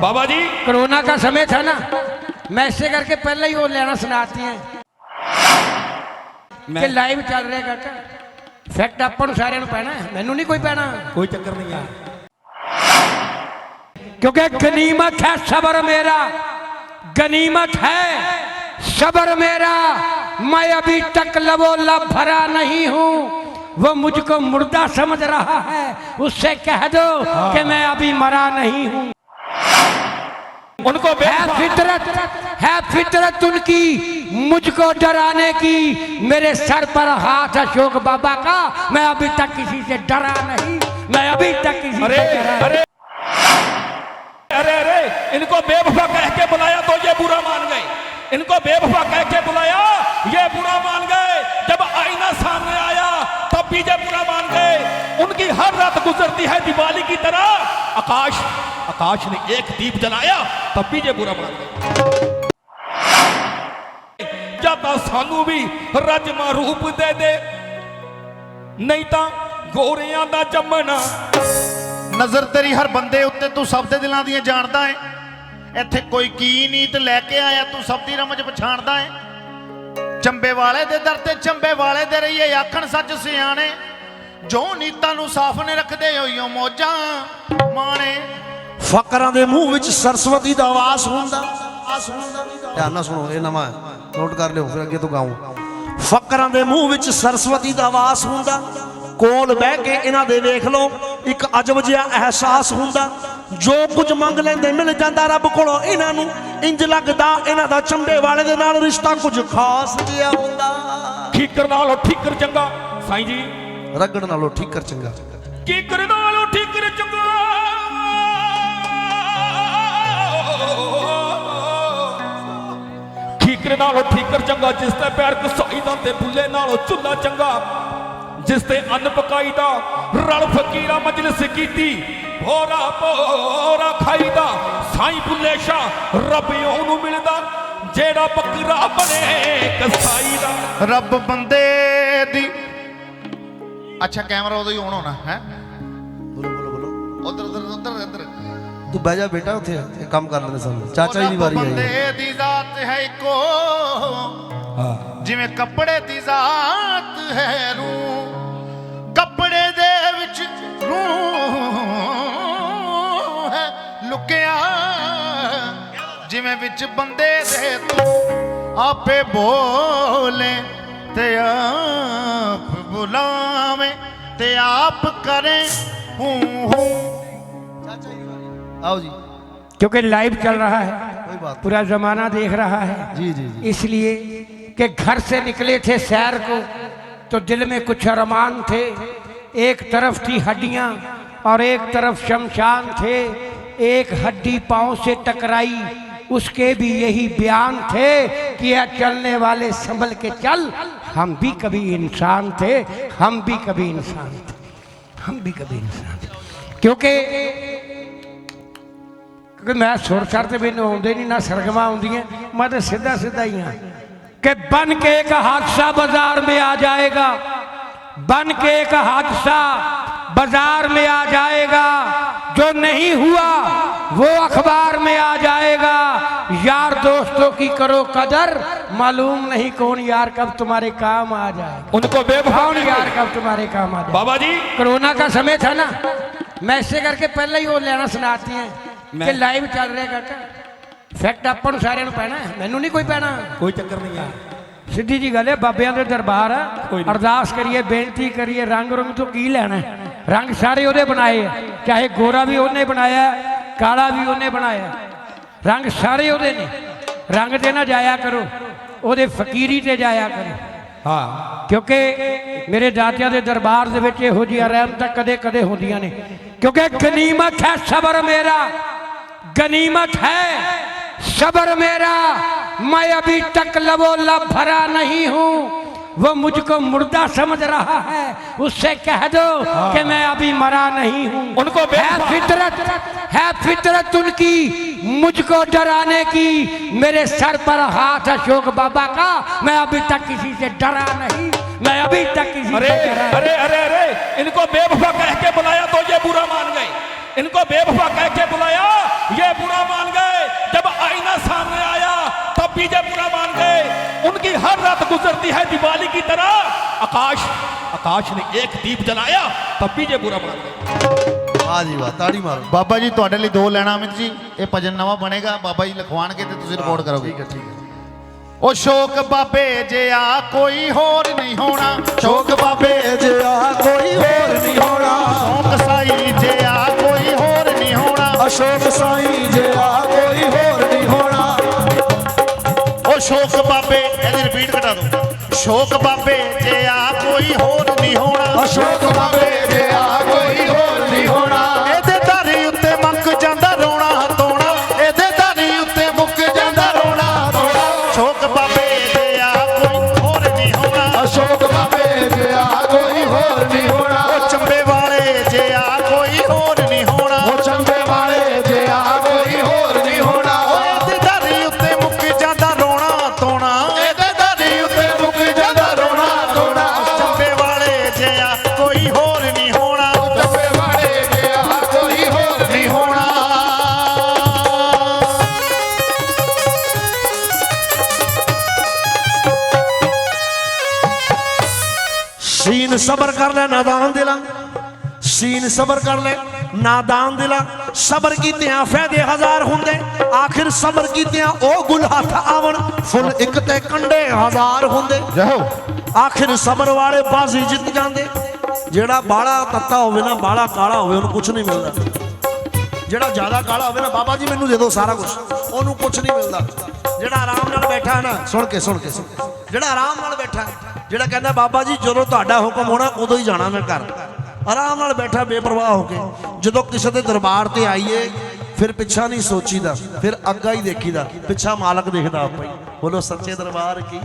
بابا جی؟ کرونا کا سمے تھا نا میں اس سے کر کے پہلے ہی وہ لینا سناتی ہیں کہ لائیو چل رہے گا فیکٹ اپ پر سارے پہنا ہے مینو نہیں کوئی پہنا۔ کوئی چکر نہیں ہے۔ کیونکہ گنیمت ہے صبر میرا گنیمت ہے صبر میرا۔ میں ابھی تک لبو لب بھرا نہیں ہوں وہ مجھ کو مردہ سمجھ رہا ہے اس سے کہہ دو کہ ہاں۔ میں ابھی مرا نہیں ہوں۔ ان کو ہے فطرت ہے فطرت ان کی۔ مجھ کو ڈرانے کی۔ میرے سر پر ہاتھ اشوک بابا کا۔ میں ابھی تک کسی سے ڈرا نہیں۔ میں ابھی تک کسی سے ڈرا نہیں۔ ارے ارے ان کو بے وفا کہہ کے بلایا تو یہ برا مان گئے۔ ان کو بے وفا کہہ کے بلایا یہ برا مان گئے۔ جب آئینہ سامنے آیا تب بھی جب उनकी हर रात गुजरती है दिवाली की तरह आकाश आकाश ने एक दीप जलाया तब भी ये बुरा मान गए ਜਾਂ ਤਾਂ ਸਾਨੂੰ ਵੀ ਰਜਮਾ ਰੂਪ ਦੇ ਦੇ ਨਹੀਂ ਤਾਂ ਗੋਰਿਆਂ ਦਾ ਜੰਮਣਾ ਨਜ਼ਰ ਤੇਰੀ ਹਰ ਬੰਦੇ ਉੱਤੇ ਤੂੰ ਸਭ ਦੇ ਦਿਲਾਂ ਦੀਆਂ ਜਾਣਦਾ ਏ ਇੱਥੇ ਕੋਈ ਕੀ ਨੀਤ ਲੈ ਕੇ ਆਇਆ ਤੂੰ ਸਭ ਦੀ ਰਮਜ ਪਛਾਣਦਾ ਏ ਚੰਬੇ ਵਾਲੇ ਦੇ ਦਰ ਤੇ ਚੰਬੇ ਵਾਲੇ ਦੇ ਰਹੀਏ ਆਖਣ ਸੱਚ ਸਿਆਣੇ ਜੋ ਨੀਤਾਂ ਨੂੰ ਸਾਫ਼ ਨੇ ਰੱਖਦੇ ਹੋਈਓ ਮੋਜਾਂ ਮਾਣੇ। ਫਕਰਾਂ ਦੇ ਮੂੰਹ ਵਿੱਚ ਸਰਸਵਤੀ ਦਾ ਆਵਾਜ਼ ਹੁੰਦਾ ਧਿਆਨ ਨਾਲ ਸੁਣੋ ਇਹ ਨਵਾਂ ਹੈ। ਨੋਟ ਕਰ ਲਿਓ ਫਿਰ ਅੱਗੇ ਤੋਂ ਗਾਉਂ ਫਕਰਾਂ ਦੇ ਮੂੰਹ ਵਿੱਚ ਸਰਸਵਤੀ ਦਾ ਆਵਾਜ਼ ਹੁੰਦਾ ਕੋਲ ਬਹਿ ਕੇ ਇਹਨਾਂ ਦੇ ਵੇਖ ਲਓ ਇੱਕ ਅਜਬ ਜਿਹਾ ਅਹਿਸਾਸ ਹੁੰਦਾ। ਜੋ ਕੁਝ ਮੰਗ ਲੈਂਦੇ ਮਿਲ ਜਾਂਦਾ ਰੱਬ ਕੋਲੋਂ ਇਹਨਾਂ ਨੂੰ ਇੰਜ ਲੱਗਦਾ ਇਹਨਾਂ ਦਾ ਚੰਬੇ ਵਾਲੇ ਦੇ ਨਾਲ ਰਿਸ਼ਤਾ ਕੁਝ ਖਾਸ ਜਿਹਾ ਹੁੰਦਾ। ਠੀਕਰ ਨਾਲੋਂ ਠੀਕਰ ਚੰਗਾ। ਸਾਈਂ ਜੀ ਰਗੜ ਨਾਲੋਂ ਠੀਕਰ ਚੰਗਾ। ਠੀਕਰ ਨਾਲੋਂ ਠੀਕਰ ਚੰਗਾ। ਠੀਕਰ ਨਾਲੋਂ ਠੀਕਰ ਚੰਗਾ ਜਿਸ ਤੇ ਪੈਰ ਕਸਾਈ ਦਾ ਤੇ ਬੁੱਲੇ ਨਾਲੋਂ ਚੁੱਲਾ ਚੰਗਾ। ਜਿਸ ਤੇ ਅੰਨ ਪਕਾਈ ਦਾ ਰਲ ਫਕੀਰਾ ਮਜਲਿਸ ਕੀਤੀ। ਭੋਰਾ ਭੋਰਾ ਖਾਈਦਾ ਸਾਈਂ ਬੁੱਲੇ ਸ਼ਾ ਰੱਬ ਉਹਨੂੰ ਮਿਲਦਾ ਜਿਹੜਾ ਬੱਕਰਾ ਬਣੇ ਕਸਾਈ ਦਾ। ਰੱਬ ਬੰਦੇ ਦੀ ਅੱਛਾ ਕੈਮਰਾ ਉਦੋਂ ਹੀ ਆਨ ਹੋਣਾ ਹੈ? ਬੋਲੋ ਬੋਲੋ ਬੋਲੋ। ਉਧਰ ਉਧਰ ਉਧਰ ਉਧਰ ਤੂੰ ਬਹਿ ਜਾ ਬੇਟਾ ਉੱਥੇ ਇਹ ਕੰਮ ਕਰ ਲੈਂਦੇ ਸਾਨੂੰ। ਚਾਚਾ ਜੀ ਦੀ ਵਾਰੀ ਆਈ। ਹੈ ਬੰਦੇ ਦੀ ਜ਼ਾਤ ਹੈ ਇੱਕੋ। ਜਿਵੇਂ ਕੱਪੜੇ ਦੀ ਜ਼ਾਤ ਹੈ ਰੂ ਕੱਪੜੇ ਦੇ ਵਿੱਚ ਰੂ ਹੈ ਲੁਕਿਆ। ਜਿਵੇਂ ਵਿੱਚ ਬੰਦੇ ਦੇ ਤੂੰ ਆਪੇ ਬੋਲੇ ਤੇ ਆਪ تے آپ کریں ہوں ہوں آؤ جی کیونکہ لائیو چل رہا ہے پورا زمانہ دیکھ رہا ہے اس لیے کہ گھر سے نکلے تھے سیر کو تو دل میں کچھ ارمان تھے ایک طرف تھی ہڈیاں اور ایک طرف شمشان تھے ایک ہڈی پاؤں سے ٹکرائی اس کے بھی یہی بیان تھے کہ چلنے والے سنبھل کے چل ہم بھی کبھی انسان تھے، ہم بھی کبھی انسان تھے۔ ہم بھی کبھی انسان تھے۔ کیونکہ کہ میں سر سر تو مجھے آدھے نہیں، نہ سرگما آدی میں تو سیدھا سیدھا ہی ہاں۔ کہ بن کے ایک حادثہ بازار میں آ جائے گا، بن کے ایک حادثہ بازار میں آ جائے گا۔ جو نہیں ہوا، وہ اخبار میں آ جائے گا۔ यार दोस्तों की करो कदर मालूम नहीं कौन यार कब तुम्हारे काम आ जाएगा उनको बेवफा कौन यार कब तुम्हारे काम आ जाएगा बाबा जी कोरोना का समय था ना मैं ऐसे करके पहले ही वो लेना सुनाती हैं कि मैं- ਲਾਈਵ ਚੱਲ ਰਿਹਾ ਕਾਕਾ ਫੈਕਟ ਆਪਾਂ ਨੂੰ ਸਾਰਿਆਂ ਨੂੰ ਪੈਣਾ ਹੈ, ਮੈਨੂੰ ਨਹੀਂ ਕੋਈ ਪੈਣਾ कोई चक्कर नहीं है ਸਿੱਧੀ ਜੀ ਗੱਲ ਹੈ ਬਾਬਿਆਂ ਦੇ ਦਰਬਾਰ ਆ ਕੋਈ ਨਹੀਂ। ਅਰਦਾਸ ਕਰੀਏ ਬੇਨਤੀ ਕਰੀਏ ਰੰਗ ਰੰਗ ਤੋਂ ਕੀ ਲੈਣਾ ਹੈ? ਰੰਗ ਸਾਰੇ ਉਹਦੇ ਬਣਾਏ ਆ ਚਾਹੇ ਗੋਰਾ ਵੀ ਉਹਨੇ ਬਣਾਇਆ ਹੈ, ਕਾਲਾ ਵੀ ਉਹਨੇ ਬਣਾਇਆ ਹੈ। ਰੰਗ ਸਾਰੇ ਉਹਦੇ ਨੇ ਰੰਗ ਤੇ ਨਾ ਜਾਇਆ ਕਰੋ ਉਹਦੇ ਫਕੀਰੀ ਤੇ ਜਾਇਆ ਕਰੋ हाँ ਕਿਉਂਕਿ ਮੇਰੇ ਦਾਤਿਆਂ ਦੇ ਦਰਬਾਰ ਦੇ ਵਿੱਚ ਇਹੋ ਜਿਹੀਆਂ ਰਹਿਮਤਾਂ ਕਦੇ ਕਦੇ ਹੁੰਦੀਆਂ ਨੇ ਕਿਉਂਕਿ ਗਨੀਮਤ ਹੈ ਸਬਰ ਮੇਰਾ गनीमत है सबर मेरा मैं अभी तक लबो लब भरा नहीं हूँ وہ مجھ کو مردہ سمجھ رہا ہے۔ اس سے کہہ دو کہ میں ابھی مرا نہیں ہوں۔ ان کو ہے فطرت ہے فطرت ان کی۔ مجھ کو ڈرانے کی۔ میرے سر پر ہاتھ اشوک بابا کا۔ میں ابھی تک کسی سے ڈرا نہیں۔ میں ابھی تک کسی سے ڈرا ارے ارے ارے ان کو بے وفا کہہ کے بلایا تو یہ برا مان گئے۔ ان کو بے وفا کہہ کے بلایا یہ برا مان گئے۔ तब भी ये बुरा मान गए उनकी हर रात गुजरती है दिवाली की तरह आकाश आकाश ने एक दीप जलाया तब भी ये बुरा मान गए ਵਾਹ ਜੀ ਵਾਹ ਤਾੜੀ ਮਾਰੋ ਬਾਬਾ ਜੀ ਤੁਹਾਡੇ ਲਈ ਦੋ ਲੈਣਾ ਅਮਿਤ ਜੀ ਇਹ ਭਜਨ ਨਵਾਂ ਬਣੇਗਾ ਬਾਬਾ ਜੀ ਲਿਖਵਾਣਗੇ ਤੇ ਤੁਸੀਂ ਰਿਕਾਰਡ ਕਰੋਗੇ ਠੀਕ ਹੈ ਠੀਕ ਹੈ ਉਹ ਸ਼ੋਕ ਬਾਬੇ ਜਿਆ ਕੋਈ ਹੋਰ ਨਹੀਂ ਹੋਣਾ ਸ਼ੋਕ ਬਾਬੇ ਜਿਆ ਕੋਈ ਹੋਰ ਨਹੀਂ ਹੋਣਾ ਸ਼ੌਕ ਸਾਈ ਜਿਆ ਕੋਈ ਹੋਰ ਨਹੀਂ ਹੋਣਾ ਅਸ਼ੋਕ ਸਾਈ ਸ਼ੋਕ ਬਾਬੇ, ਇਹਦੀ ਰਿਪੀਟ ਘਟਾ ਦਿਓ। ਸ਼ੋਕ ਬਾਬੇ, ਜੇ ਆ ਕੋਈ ਹੋਰ ਨਹੀਂ ਹੋਣਾ। ਅਸ਼ੋਕ ਬਾਬੇ ਜਿਆ ਕੋਈ ਸੀਨ ਸਬਰ ਕਰ ਲੈ ਨਾਦਾਨ ਦਿਲਾਂ ਸੀਨ ਸਬਰ ਕਰ ਲੈ ਨਾਦਾਨ ਦਿਲਾਂ ਸਬਰ ਕੀਤਿਆਂ ਫਾਇਦੇ ਹਜ਼ਾਰ ਹੁੰਦੇ ਆਖਿਰ ਸਬਰ ਕੀਤਿਆਂ ਉਹ ਗੁਲ ਹੱਥ ਆਵਣ। ਫੁੱਲ ਇੱਕ ਤੇ ਕੰਡੇ ਹਜ਼ਾਰ ਹੁੰਦੇ। ਜਾਓ। ਆਖਿਰ ਸਬਰ ਵਾਲੇ ਬਾਜ਼ੀ ਜਿੱਤ ਜਾਂਦੇ। ਜਿਹੜਾ ਬਾਲਾ ਤੱਤਾ ਹੋਵੇ ਨਾ ਬਾਲਾ ਕਾਲਾ ਹੋਵੇ ਉਹਨੂੰ ਕੁਝ ਨਹੀਂ ਮਿਲਦਾ। ਜਿਹੜਾ ਜ਼ਿਆਦਾ ਕਾਲਾ ਹੋਵੇ ਨਾ ਬਾਬਾ ਜੀ ਮੈਨੂੰ ਦੇ ਦਿਓ ਸਾਰਾ ਕੁਝ ਉਹਨੂੰ ਕੁਝ ਨਹੀਂ ਮਿਲਦਾ। ਜਿਹੜਾ ਆਰਾਮ ਨਾਲ ਬੈਠਾ ਹੈ ਨਾ ਸੁਣ ਕੇ ਸੁਣ ਕੇ। ਜਿਹੜਾ ਆਰਾਮ ਨਾਲ ਬੈਠਾ ਹੈ, ਜਿਹੜਾ ਕਹਿੰਦਾ, ਬਾਬਾ ਜੀ, ਜਦੋਂ ਤੁਹਾਡਾ ਹੁਕਮ ਹੋਣਾ, ਉਦੋਂ ਹੀ ਜਾਣਾ ਮੈਂ ਘਰ। ਆਰਾਮ ਨਾਲ ਬੈਠਾ, ਬੇਪਰਵਾਹ ਹੋ ਕੇ। ਜਦੋਂ ਕਿਸੇ ਦੇ ਦਰਬਾਰ ਤੇ ਆਈਏ, ਫਿਰ ਪਿੱਛਾ ਨਹੀਂ ਸੋਚੀਦਾ, ਫਿਰ ਅੱਗਾ ਹੀ ਦੇਖੀਦਾ, ਪਿੱਛਾ ਮਾਲਕ ਦੇਖਦਾ ਆਪੇ ਹੀ। ਬੋਲੋ, ਸੱਚੇ ਦਰਬਾਰ ਕੀ?